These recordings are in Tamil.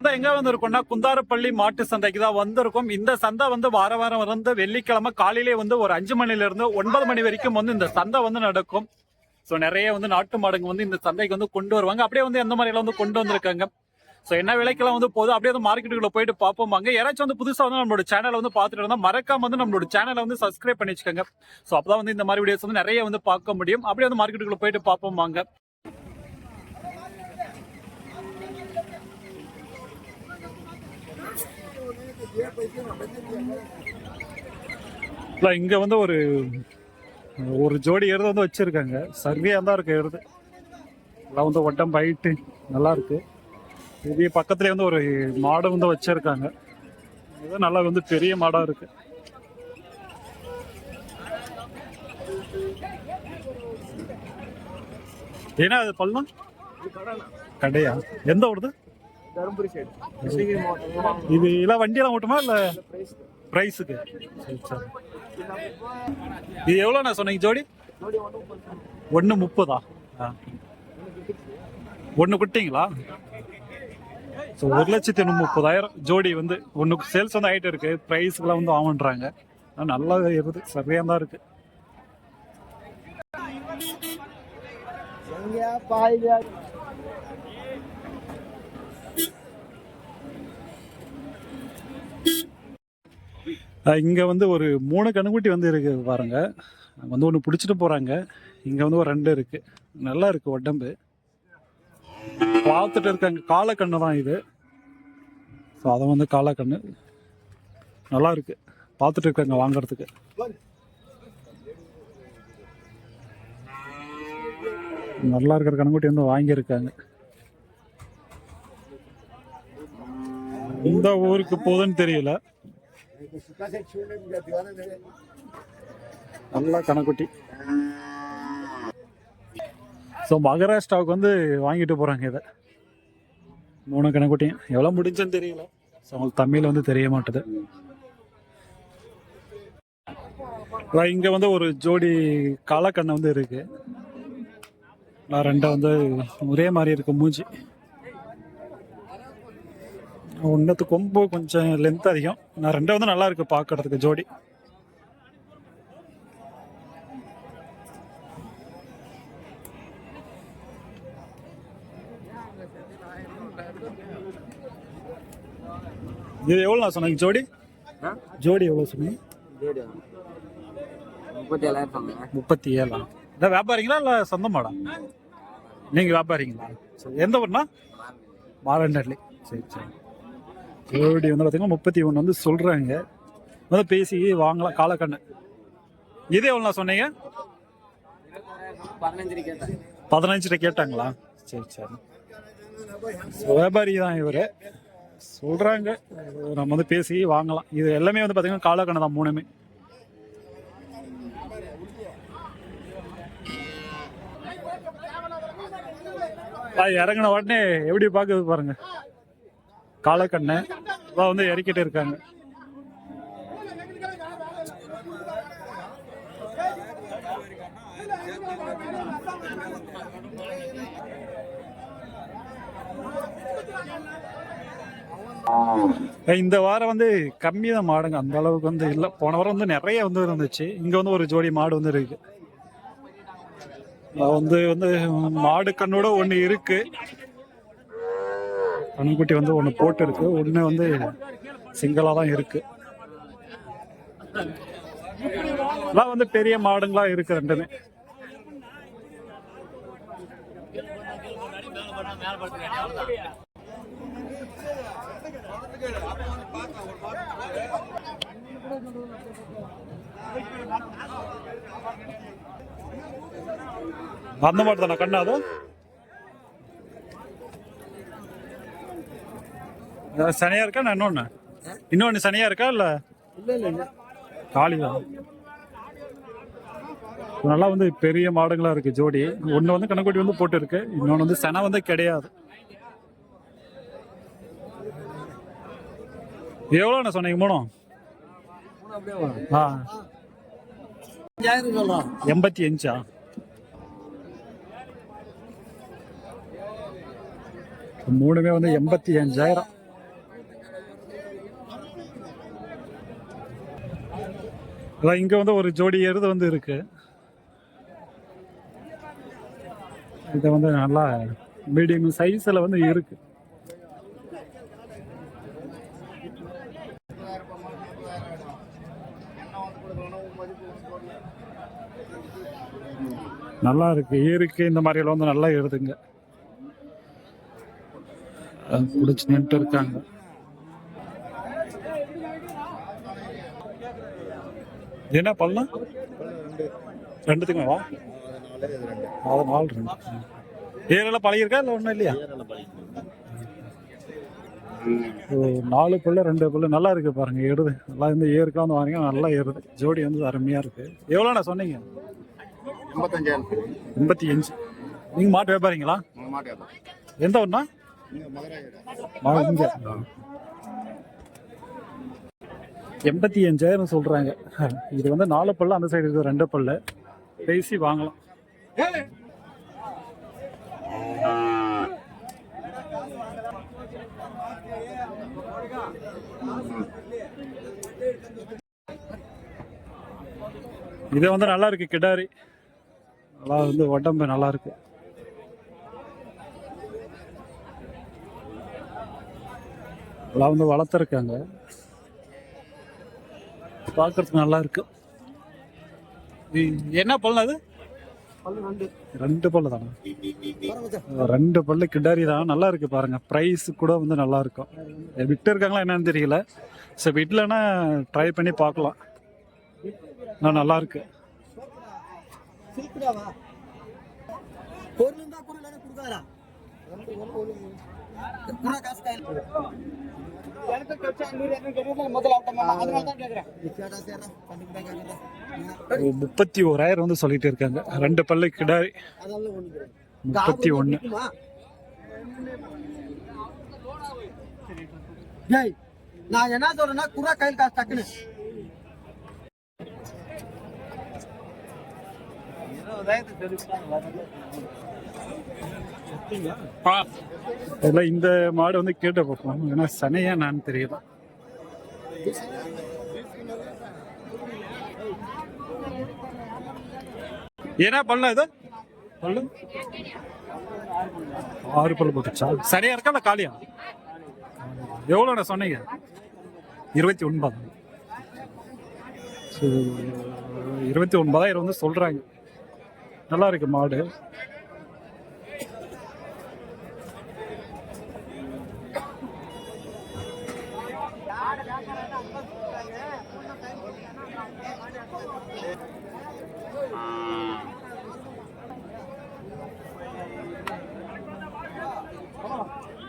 சந்தை எங்க வந்திருக்கோம்னா குந்தாரப்பள்ளி மாட்டு சந்தைக்கு தான் வந்திருக்கோம். இந்த சந்தை வந்து வார வாரம் வந்து வெள்ளிக்கிழமை காலையிலே வந்து ஒரு அஞ்சு மணில இருந்து ஒன்பது மணி வரைக்கும் வந்து இந்த சந்தை வந்து நடக்கும். ஸோ நிறைய வந்து நாட்டு மாடுங்க வந்து இந்த சந்தைக்கு வந்து கொண்டு வருவாங்க. அப்படியே வந்து எந்த மாதிரியெல்லாம் வந்து கொண்டு வந்திருக்காங்க? ஸோ என்ன விலைக்கெல்லாம் வந்து போதும் அப்படியே வந்து மார்க்கெட்டுக்குள்ள போயிட்டு பார்ப்போம் அங்க யாராச்சும் வந்து புதுசா வந்து நம்மளோட சேனலை வந்து பார்த்துட்டு இருந்தா மறக்காம வந்து நம்மளோட சேனலை வந்து சப்ஸ்கிரைப் பண்ணி வச்சுக்கோங்க. ஸோ அப்பதான் வந்து இந்த மாதிரி வீடியோஸ் வந்து நிறைய வந்து பார்க்க முடியும். அப்படியே வந்து மார்க்கெட்டுக்குள்ள போயிட்டு பார்ப்போம் இல்லை இங்கே வந்து ஒரு ஒரு ஜோடி எருது வந்து வச்சுருக்காங்க. சர்வியாக தான் இருக்குது எருது எல்லாம் வந்து ஒட்டம் பைட்டு நல்லா இருக்கு. இது பக்கத்துலேயே வந்து ஒரு மாடு வந்து வச்சிருக்காங்க. இது நல்லா வந்து பெரிய மாடாக இருக்குது ஏன்னா அது பள்ளம் கடையா? எந்த ஊருது? தருமபுரி சைடு கிருஷ்ணகிரி மாவட்டம் இது இல்ல வண்டியெல்லாம் ஓட்டுமா இல்ல பிரைஸுக்கு சரி சரி. இது எவ்வளோண்ணா சொன்னீங்க ஜோடி? ஒன்று முப்பதா ஆ. ஒன்று குட்டிங்களா ஸோ ஒரு லட்சத்தி முப்பதாயிரம். ஜோடி வந்து ஒன்று சேல்ஸ் வந்து ஆகிட்டு இருக்கு. ப்ரைஸ்க்கெல்லாம் வந்து ஆகுன்றாங்க ஆனா நல்லா இருக்குது சரியாக தான் இருக்கு. எங்கயா பாய்யா அஹ் இங்கே வந்து ஒரு மூணு கண்ணுக்குட்டி வந்து இருக்கு பாருங்க. அங்கே வந்து ஒன்று பிடிச்சிட்டு போகிறாங்க இங்கே வந்து ஒரு ரெண்டு இருக்கு. நல்லா இருக்கு உடம்பு. பார்த்துட்டு இருக்காங்க. காலக்கண்ணு தான் இது. ஸோ அதை வந்து காலக்கண்ணு நல்லா இருக்கு. பார்த்துட்டு இருக்காங்க வாங்குறதுக்கு. நல்லா இருக்கிற கண்ணுக்குட்டி வந்து வாங்கியிருக்காங்க. இந்த ஊருக்கு போகுதுன்னு தெரியல. நல்லா கணக்குட்டி. ஸோ மகாராஷ்டிராவுக்கு வந்து வாங்கிட்டு போகிறாங்க இதை. மூணு கணக்குட்டியும் எவ்வளோ முடிஞ்சுன்னு தெரியல. ஸோ அவங்களுக்கு தமிழ் வந்து தெரிய மாட்டுது. இங்கே வந்து ஒரு ஜோடி காலக்கண்ணை வந்து இருக்குது நான் ரெண்டை வந்து ஒரே மாதிரி இருக்குது மூஞ்சி. ஒன்றத்து கொம்பு கொஞ்சம் லென்த் அதிகம். நான் ரெண்டும் வந்து நல்லா இருக்கு பார்க்கறதுக்கு ஜோடி. இது எவ்வளோ நான் சொன்னீங்க ஜோடி? ஜோடி எவ்வளோ சொன்னீங்க? முப்பத்தி ஏழாயிரம் சொன்னேன் முப்பத்தி ஏழா இதான் வியாபாரிங்களா இல்லை சொந்தமாடா? நீங்கள் வியாபாரிங்களா? சரி எந்த ஊர்னா மாரண்டர்லி சரி சரி. ஜோடி வந்து பார்த்தீங்கன்னா முப்பத்தி ஒன்று வந்து சொல்கிறாங்க வந்து பேசி வாங்கலாம் காலக்கண்ணு இது எவ்வளோ சொன்னீங்க? பதினஞ்சு கேட்டாங்களா? சரி சரி. வியாபாரி தான் இவர். சொல்கிறாங்க நம்ம வந்து பேசி வாங்கலாம். இது எல்லாமே வந்து பார்த்தீங்கன்னா காலக்கண்ணு தான் மூணுமே. அது இறங்கின உடனே எப்படி பார்க்குது பாருங்க. காலக்கண்ணு அதான் வந்து இறக்கிட்டு இருக்காங்க. இந்த வாரம் வந்து கம்மி தான் மாடுங்க. அந்த அளவுக்கு வந்து இல்லை. போன வாரம் வந்து நிறைய வந்து இருந்துச்சு. இங்க வந்து ஒரு ஜோடி மாடு வந்து இருக்கு. வந்து வந்து மாடு கண்ணோட ஒன்று இருக்கு. கண்குட்டி வந்து ஒன்று போட்டு இருக்கு ஒன்று வந்து சிங்கிளாக தான் இருக்கு. எல்லாம் வந்து பெரிய மாடுங்களா இருக்கு ரெண்டுமே. அந்த மாதிரி தானே? கண்ணா அது சனியா இருக்கா நான் இன்னொன்னு? இன்னொன்னு சனியா இருக்கா இல்ல? இல்லை இல்லை இல்லை நல்லா வந்து பெரிய மாடுங்களா இருக்கு ஜோடி. ஒண்ணு வந்து கணக்குட்டி வந்து போட்டு இருக்கு இன்னொன்னு வந்து செனை வந்து கிடையாது. எவ்வளோண்ணா சொன்னீங்க? மூணும் ஆ. எண்பத்தி அஞ்சா? மூணுமே வந்து எண்பத்தி அஞ்சாயிரம். அதான் இங்க வந்து ஒரு ஜோடி எருது வந்து இருக்கு. இது வந்து நல்லா மீடியம் சைஸ்ல வந்து இருக்கு. நல்லா இருக்கு. இருக்கு இந்த மாதிரியெல்லாம் வந்து நல்லா எழுதுங்க குடிச்சு நின்று இருக்காங்க. என்ன பண்ணலாம்? ரெண்டுத்துக்குமா? அது நாலு ரெண்டு. ஏரெல்லாம் பழகிருக்கா இல்லை ஒன்றும் இல்லையா? நாலு புல்லு ரெண்டு புல்லு நல்லா இருக்கு பாருங்க ஏறுது. நல்லா இந்த ஏருக்கா வந்து வாங்க நல்லா ஏறுது. ஜோடி வந்து அருமையா இருக்கு. எவ்வளோண்ணா சொன்னீங்க? எண்பத்தஞ்சாயிரம் எண்பத்தி அஞ்சு. நீங்க மாட்டு வியாபாரிங்களா? எந்த ஒண்ணா மதுரை. எண்பத்தி அஞ்சாயிரம் சொல்றாங்க. இது வந்து நாலு பல்லு அந்த சைடு இருக்குது ரெண்டு பல்லு. பேசி வாங்கலாம். இது வந்து நல்லா இருக்கு கிடாரி. நல்லா வந்து உடம்பு நல்லா இருக்கு. நல்லா வந்து வளர்த்துருக்காங்க. பார்க்கறதுக்கு நல்லா இருக்கு. என்ன பல்லு அது ரெண்டு பல்லு தானே ரெண்டு பல்லு கிடாரி தான். நல்லா இருக்கு பாருங்க. ப்ரைஸ் கூட வந்து நல்லா இருக்கும். விட்டு இருக்காங்களா என்னன்னு தெரியல. சரி விடலன்னா ட்ரை பண்ணி பார்க்கலாம். ஆனால் நல்லா இருக்கு. பொருள் இருந்தா பொருள் இல்லைன்னா முப்பத்தி ஓராயிரம் வந்து சொல்லிட்டு இருக்காங்க. ரெண்டு பல்லு கிடாரி. முப்பத்தி டேய் நான் என்ன சொல்றேன்னா குறா கையில் காசு டக்குன்னு. இல்லை இந்த மாடு வந்து கேட்ட பார்ப்போம் ஏன்னா சனையா நான் தெரியல. ஏன்னா பண்ணலாம் இது? பல்லு? ஆறு பல்லு போட்டுச்சா? சரியா இருக்கா இல்லை காலியா? எவ்வளோண்ணா சொன்னீங்க? இருபத்தி ஒன்பது? இருபத்தி ஒன்பதாயிரம் வந்து சொல்றாங்க. நல்லா இருக்கு மாடு.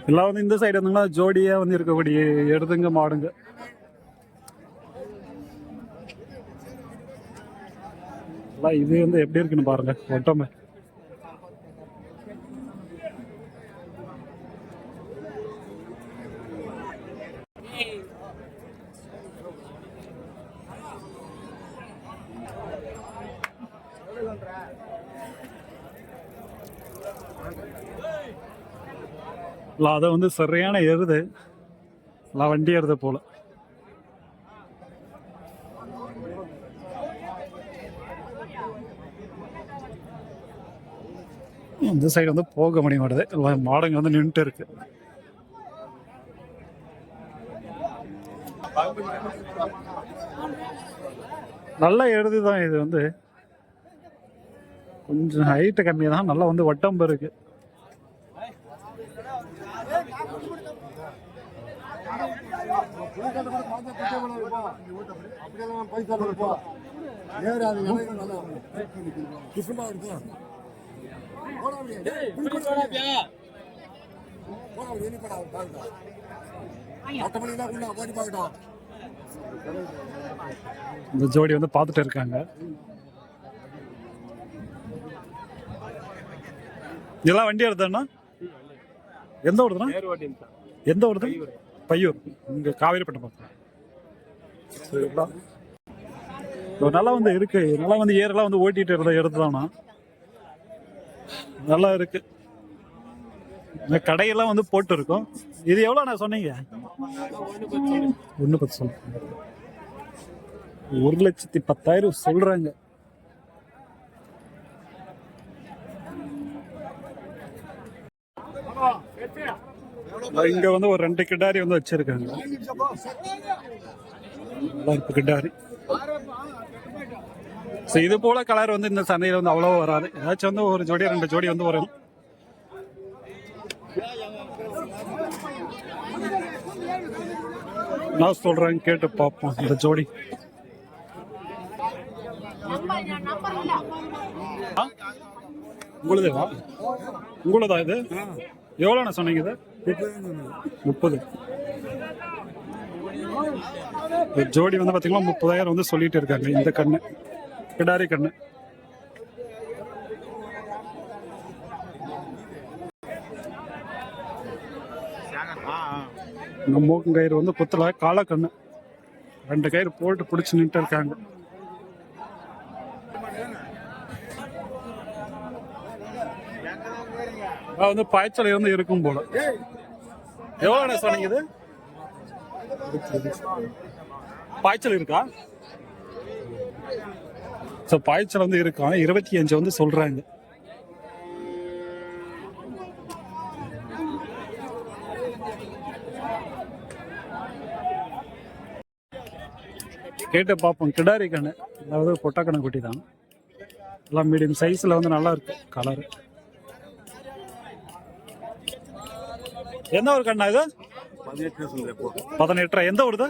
எல்லாம் வந்து இந்த சைடு வந்தீங்கன்னா ஜோடியா வந்து இருக்கக்கூடிய எடுதுங்க மாடுங்க. எல்லாம் இது வந்து எப்படி இருக்குன்னு பாருங்க ஒட்டமை. இல்லை அதை வந்து சரியான எருது. இல்லை வண்டி எருது போல். இந்த சைடு வந்து போக முடிய மாட்டுது எல்லாம் மாடுங்க வந்து நின்றுட்டு இருக்கு. நல்ல எருது தான் இது வந்து. கொஞ்சம் ஹைட்டு கம்மி தான் நல்லா வந்து வட்டம்பு இருக்கு இந்த ஜோடி வந்து பார்த்துட்டு இருக்காங்க. இதெல்லாம் வண்டி எடுத்தேன்னா எந்த ஊருதுண்ணா? எந்த ஊருது? பையூர் இங்க காவேரிப்பட்டம் பக்கம். சரிங்களா ஒரு நல்லா வந்து இருக்கு. நல்லா வந்து ஏரெல்லாம் வந்து ஓட்டிட்டு இருந்த எடுத்துதானா நல்லா இருக்கு. இந்த கடையெல்லாம் வந்து போட்டு இருக்கும் இது எவ்வளோ நான் சொன்னீங்க? ஒன்று பத்து சொல்லுங்க ஒரு லட்சத்தி பத்தாயிரம் சொல்றாங்க. இங்க வந்து ஒரு ரெண்டு கிடாரி வந்து வச்சிருக்காங்க. இருக்கு கிடாரி. ஸோ இது போல கலர் வந்து இந்த சந்தையில் வந்து அவ்வளோ வராது. ஏதாச்சும் வந்து ஒரு ஜோடி ரெண்டு ஜோடி வந்து வரும். நான் சொல்றேன் கேட்டு பார்ப்போம் இந்த ஜோடி? உங்களுதேவா? உங்களுதா இது? எவ்வளோண்ணா சொன்னீங்க இது? முப்பது. ஜோடி வந்து பார்த்தீங்கன்னா முப்பதாயிரம் வந்து சொல்லிட்டு இருக்காங்க. இந்த கண்ணு கிடாரி கண்ணு. இந்த மூக்கு கயிறு வந்து குத்தல கால கண்ணு ரெண்டு கயிறு போட்டு பிடிச்சி நின்று இருக்காங்க. வந்து பாய்ச்சல் இருந்து இருக்கும் போல. எவ்வளோ சொன்னீங்க இது? பாய்ச்சல் இருக்கா? ஸோ பாய்ச்சல் வந்து இருக்கும் இருபத்தி அஞ்சு வந்து சொல்றாங்க. கேட்டு பார்ப்போம். கிடாரி கண்ணு. அதாவது பொட்டக்கண்ணு குட்டி தான். எல்லாம் மீடியம் சைஸில் வந்து நல்லா இருக்கு கலரு எந்த ஒரு கண்ணா இது? பதினெட்டரை. எந்த ஊருது?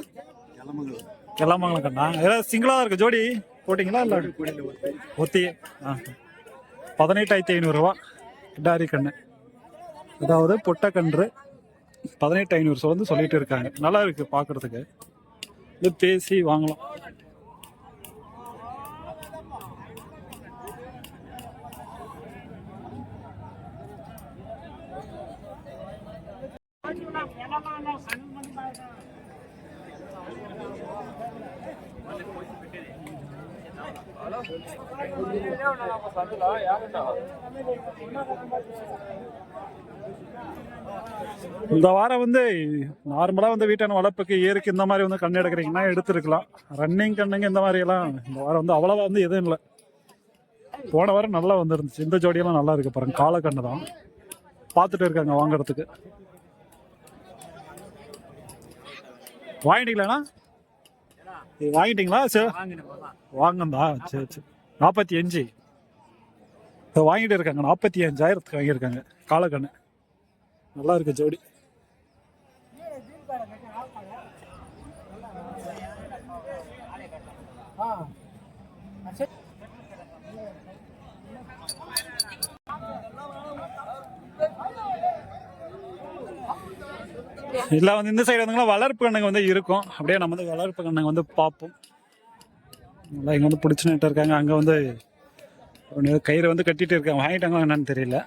கிளம்பங்கலம் கண்ணா. ஏதாவது சிங்கிளா இருக்கு ஜோடி? போட்டிங்களா இல்ல? ஒத்தி. ஆ. பதினெட்டாயிரத்தி ஐநூறுரூவா கிடாரி கண்ணு. அதாவது பொட்டக்கன்று பதினெட்டு ஐநூறு வந்து சொல்லிட்டு இருக்காங்க. நல்லா இருக்கு பார்க்கறதுக்கு இது பேசி வாங்கலாம். இந்த வாரம் வந்து நார்மலாக வந்து வீட்டான வளர்ப்புக்கு இயற்கை இந்த மாதிரி வந்து கண்ணு எடுக்கிறீங்கன்னா எடுத்துருக்கலாம். ரன்னிங் கண்ணுங்க இந்த மாதிரி எல்லாம் இந்த வாரம் வந்து அவ்வளோவா வந்து எதுவும் இல்லை. போன வாரம் நல்லா வந்துருந்துச்சு. இந்த ஜோடியெல்லாம் நல்லா இருக்கு பாருங்க. காலக்கண்ணு தான். பார்த்துட்டு இருக்காங்க வாங்குறதுக்கு. வாங்கிட்டீங்களாண்ணா? இது வாங்கிட்டீங்களா சரி? வாங்கந்தா சரி சரி. நாற்பத்தி அஞ்சு. இப்போ வாங்கிட்டு இருக்காங்க நாற்பத்தி அஞ்சாயிரத்துக்கு வாங்கியிருக்காங்க காலக்கண்ணு. நல்லா இருக்கு ஜோடி. இல்லை வந்து இந்த சைடு வந்தீங்கன்னா வளர்ப்பு கண்ணுங்க வந்து இருக்கும். அப்படியே நம்ம வந்து வளர்ப்பு கண்ணுங்க வந்து பார்ப்போம். நல்லா இங்கே வந்து பிடிச்சிட்டு இருக்காங்க. அங்கே வந்து கயிறு கயிறை வந்து கட்டிட்டு இருக்காங்க. வாங்கிட்டாங்களா என்னன்னு தெரியல.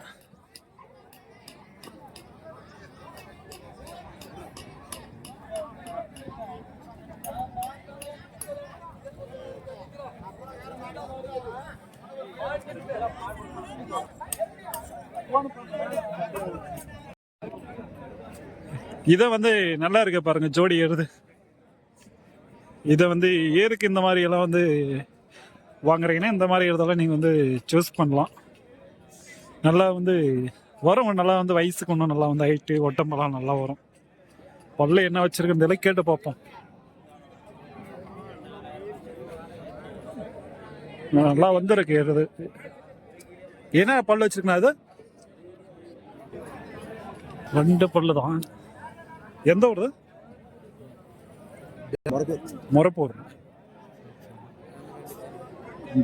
இதை வந்து நல்லா இருக்கு பாருங்க ஜோடி ஏறுது. இதை வந்து ஏருக்கு இந்த மாதிரி எல்லாம் வந்து வாங்குறீங்கன்னா இந்த மாதிரி இடத்துல நீங்கள் வந்து சூஸ் பண்ணலாம். நல்லா வந்து வரும் நல்லா வந்து வயசுக்கு ஒன்றும் நல்லா வந்து ஹைட்டு ஒட்டம்பெல்லாம் நல்லா வரும். பல்ல என்ன வச்சிருக்குன்னு கேட்டு பார்ப்போம். நல்லா வந்துருக்கு ஏறுது. என்ன பல்லு வச்சிருக்கணும் அது? ரெண்டு பல்லு தான் எந்த ஊர்?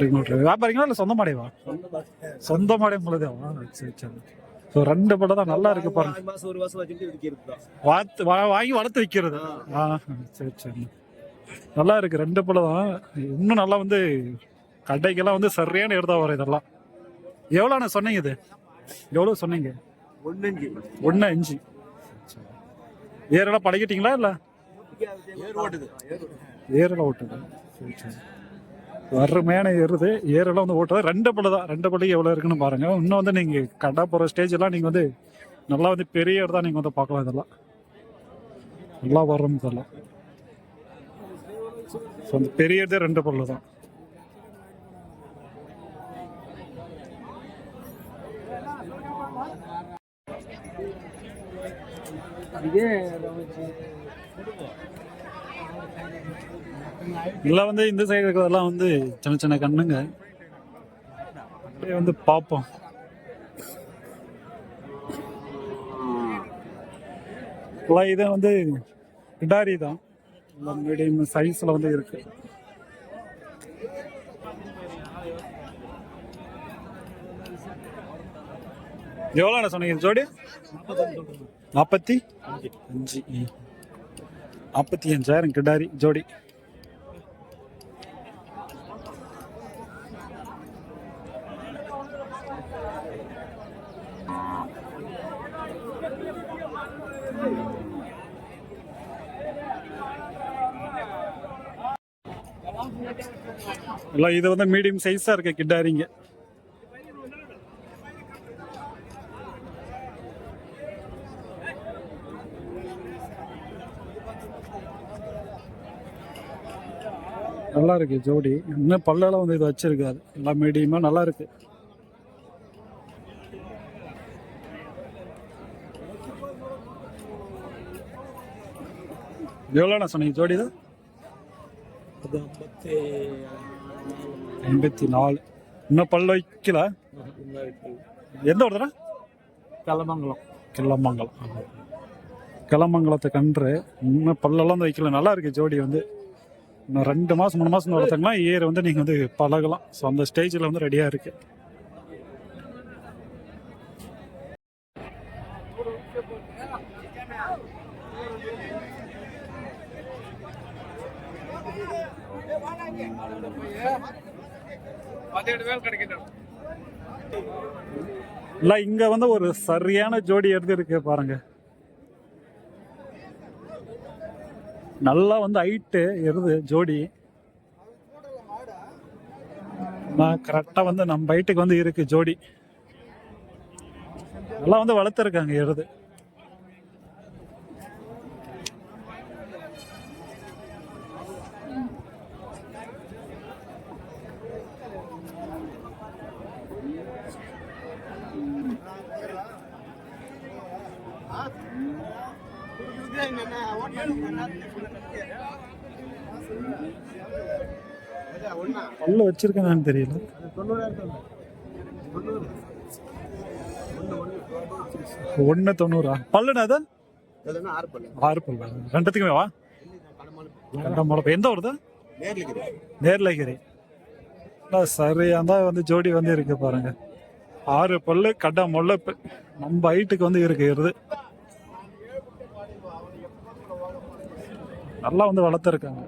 கிலோமீட்டர் வியாபாரிங்களா இல்லை சொந்த மாடையவா? சொந்த மாடை முழுதேவா சரி சரி. ஸோ ரெண்டு படம் தான் நல்லா இருக்கு பாருங்க. ஒரு வாத்து வாங்கி வளர்த்து வைக்கிறது. ஆ. சரி சரி. நல்லா இருக்கு ரெண்டு படம் தான். இன்னும் நல்லா வந்து கடைக்கெல்லாம் வந்து சரியான இடதா வரும் இதெல்லாம். எவ்வளோண்ணா சொன்னீங்க இது? எவ்வளோ சொன்னீங்க? ஒன்னஞ்சு ஒன்று அஞ்சு. ஏரெல்லாம் பழகிட்டீங்களா இல்லை? ஏரெல்லாம் ஓட்டுது சரி சரி. வறுமையான ஏறுது. ஏரெல்லாம் வந்து ஓட்டுறது. ரெண்டு பல்லு தான். ரெண்டு பள்ளி எவ்வளோ இருக்குன்னு பாருங்க. இன்னும் வந்து நீங்கள் கடை போகிற ஸ்டேஜ் எல்லாம் நீங்கள் வந்து நல்லா வந்து பெரிய இடம் தான் நீங்கள் வந்து பார்க்கலாம் இதெல்லாம். நல்லா வரும் இதெல்லாம். ஸோ அந்த பெரியதே ரெண்டு பல்லு தான். இதெல்லாம் வந்து இந்த சைடு இருக்கிறதெல்லாம் வந்து சின்ன சின்ன கண்ணுங்க. அப்படியே வந்து பார்ப்போம். எல்லாம் இது வந்து கிடாரி தான். மீடியம் சைஸ்ல வந்து இருக்கு. எவ்வளோண்ணா சொன்னீங்க ஜோடி? நாற்பத்தி? அஞ்சு. நாற்பத்தி அஞ்சாயிரம் கிடாரி ஜோடி. எல்லாம் இது வந்து மீடியம் சைஸா இருக்கு கிட்டாரிங்க நல்லா இருக்கு ஜோடி இன்னும் பல்லெல்லாம் வந்து இது வச்சிருக்காது எல்லாம் மீடியமா நல்லா இருக்கு. எவ்வளோண்ணா சொன்னீங்க ஜோடி இது? அது ஐம்பத்தி நாலு. இன்னும் பல்ல வைக்கல? எந்த ஒருத்தர கலமங்கலம் கிளமங்கலம் கிளமங்கலத்தை கன்று. இன்னும் பல்லெல்லாம் வந்து வைக்கல. நல்லா இருக்கு ஜோடி வந்து. இன்னும் ரெண்டு மாசம் மூணு மாசம் வளர்த்தாங்கன்னா ஏர் வந்து நீங்க வந்து பழகலாம். ஸோ அந்த ஸ்டேஜில் வந்து ரெடியா இருக்கு. இல்ல இங்க வந்து ஒரு சரியான ஜோடி எடுத்து இருக்கு பாருங்க. நல்லா வந்து ஹைட்டு எருது ஜோடி. கரெக்டாக வந்து நம்ம ஹைட்டுக்கு வந்து இருக்கு ஜோடி. நல்லா வந்து வளர்த்துருக்காங்க எருது பல்லு வச்சிருக்கேனான்னு தெரியல. ஒன்னு தொண்ணூறா? பல்லுனா அது? ஆறு பல்லு. ரெண்டுத்துக்குமே வா. ரெண்டாம் முளப்பு எந்த வருது நேர்லகிரி. சரியா தான் வந்து ஜோடி வந்து இருக்கு பாருங்க. ஆறு பல்லு கடை முளைப்பு நம்ம ஹைட்டுக்கு வந்து இருக்கு இருது நல்லா வந்து வளர்த்துருக்காங்க.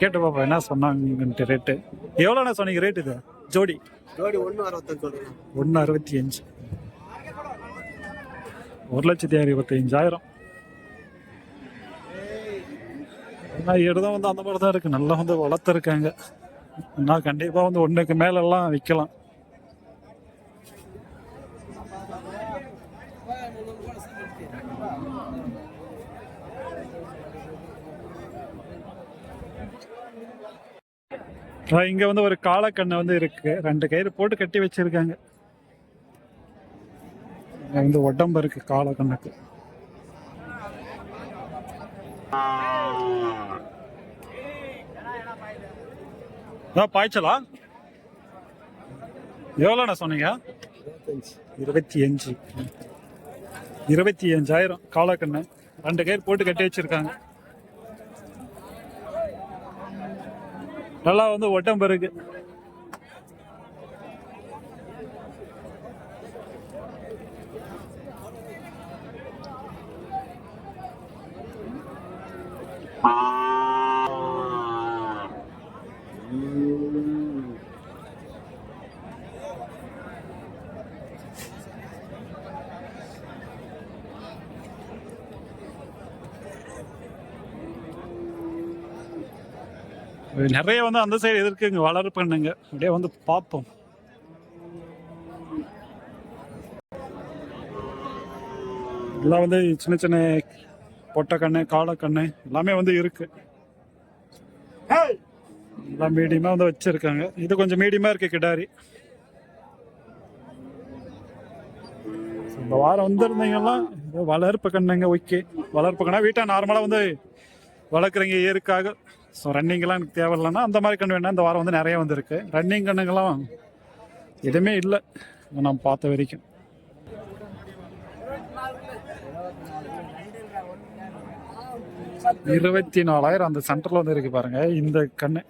கேட்டு பாப்பா என்ன சொன்னாங்கன்ட்டு ரேட்டு எவ்வளோண்ணா சொன்னீங்க ரேட் இது? ஜோடி. ஜோடி ஒன்று அறுபத்தஞ்சு ஒன்று அறுபத்தி அஞ்சு. ஒரு லட்சத்தி அறுபத்தஞ்சாயிரம் ஆனால் இடதும் வந்து அந்த மாதிரி தான் இருக்கு. நல்லா வந்து வளர்த்துருக்காங்க. நான் கண்டிப்பாக வந்து ஒன்றுக்கு மேலெல்லாம் விற்கலாம் இங்க வந்து ஒரு காலக்கண்ணை வந்து இருக்கு. ரெண்டு கயிறு போட்டு கட்டி வச்சிருக்காங்க. வந்து உடம்பு இருக்கு காலக்கண்ணுக்கு. அதான் பாய்ச்சலா? எவ்வளோண்ணா சொன்னீங்க? இருபத்தி அஞ்சு. இருபத்தி அஞ்சாயிரம் காலக்கண்ணு. ரெண்டு கயிறு போட்டு கட்டி வச்சிருக்காங்க. நல்லா வந்து உடம்பு இருக்கு நிறைய வந்து அந்த சைடு இருக்குங்க வளர பண்ணுங்க. அப்படியே வந்து பார்ப்போம். எல்லாம் வந்து சின்ன சின்ன பொட்டக்கண்ணு காளக்கண்ணு எல்லாமே வந்து இருக்கு. எல்லாம் மீடியமா வந்து வச்சிருக்காங்க. இது கொஞ்சம் மீடியமா இருக்கு கிடாரி. இந்த வாரம் வந்திருந்தீங்கன்னா வளர்ப்பு கண்ணுங்க ஓகே வளர்ப்பு கண்ணா வீட்டை நார்மலாக வந்து வளர்க்குறீங்க ஏருக்காக ஸோ ரன்னிங்லாம் எனக்கு தேவையில்லைன்னா அந்த மாதிரி கண்ணு வேணால் இந்த வாரம் வந்து நிறைய வந்திருக்கு. ரன்னிங் கண்ணுங்கெல்லாம் எதுவுமே இல்லை. நான் பார்த்த வரைக்கும். இருபத்தி நாலாயிரம் அந்த சென்டரில் வந்து இருக்கு பாருங்க. இந்த கண்ணு.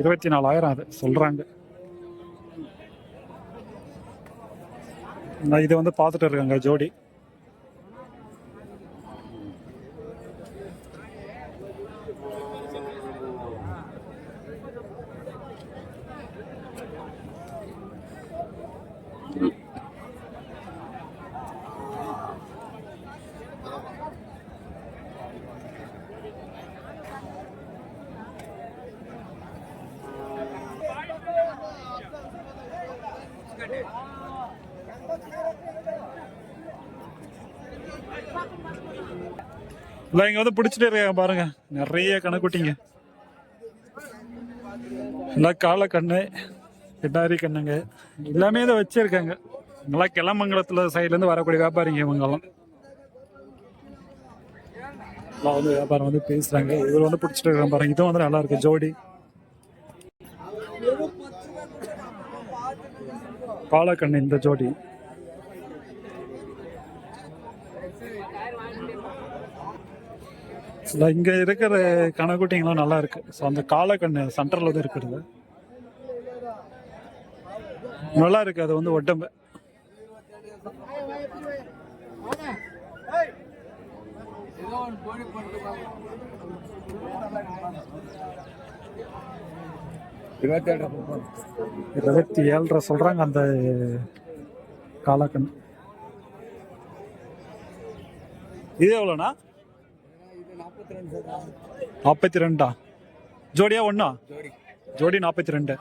இருபத்தி நாலாயிரம் அது சொல்கிறாங்க நான் இதை வந்து பார்த்துட்டு இருக்காங்க ஜோடி. இல்லை இங்க வந்து பிடிச்சிட்டு இருக்காங்க பாருங்க. நிறைய கணக்குட்டிங்க நல்லா காளை கண்ணு கிட்டாரி கண்ணுங்க. எல்லாமே இதை வச்சிருக்காங்க. நல்லா கிளமங்கலத்துல சைட்ல இருந்து வரக்கூடிய வியாபாரிங்க இவங்கெல்லாம். எல்லாம் வந்து வியாபாரம் வந்து பேசுறாங்க. இவர் வந்து பிடிச்சிட்டு இருக்காங்க பாருங்க. இதுவும் வந்து நல்லா இருக்கு. ஜோடி. பாலக்கண்ணு இந்த ஜோடி. இங்க இருக்கிற கணக்குட்டிங்களாம் நல்லா இருக்கு. ஸோ அந்த காலக்கண்ணு சென்டர்ல தான் இருக்கிறது. நல்லா இருக்கு அது வந்து உடம்பு இருபத்தி ஏழரை சொல்றாங்க அந்த காலக்கண் இது எவ்வளோண்ணா? நாற்பத்தி ரெண்டா ஜோடியா ஒண்ணா? ஜோடி. நாற்பத்தி ரெண்டு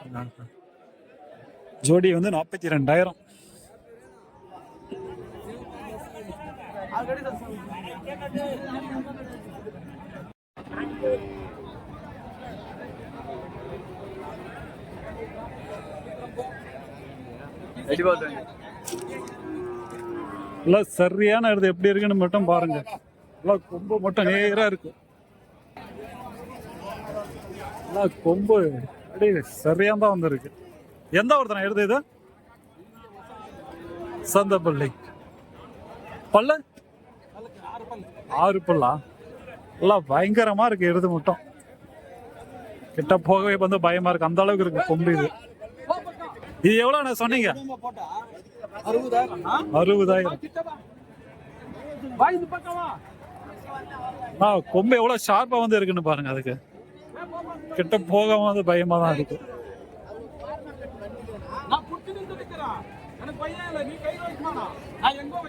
ஜோடி வந்து நாற்பத்தி ரெண்டாயிரம் இல்ல சரியான இது எப்படி இருக்குன்னு மட்டும் பாருங்க. எல்லாம் கொம்பு மட்டும் நேரா இருக்கு எல்லாம் கொம்பு அப்படியே சரியா தான் வந்திருக்கு. எந்த ஒருத்தனை எடுத்து இது சந்தப்பள்ளி பல்ல? ஆறு பல்லா? எல்லாம் பயங்கரமா இருக்கு எடுத்து மட்டும். கிட்ட போகவே வந்து பயமா இருக்கு. அந்த அளவுக்கு இருக்கு கொம்பு இது. இது எவ்வளவு சொன்னீங்க? அறுபதாயிரம். ஆ கொம்பு எவ்வளவு ஷார்ப்பா வந்து இருக்குன்னு பாருங்க அதுக்கு. கிட்ட போகாம வந்து பயமா தான் இருக்கு. நான்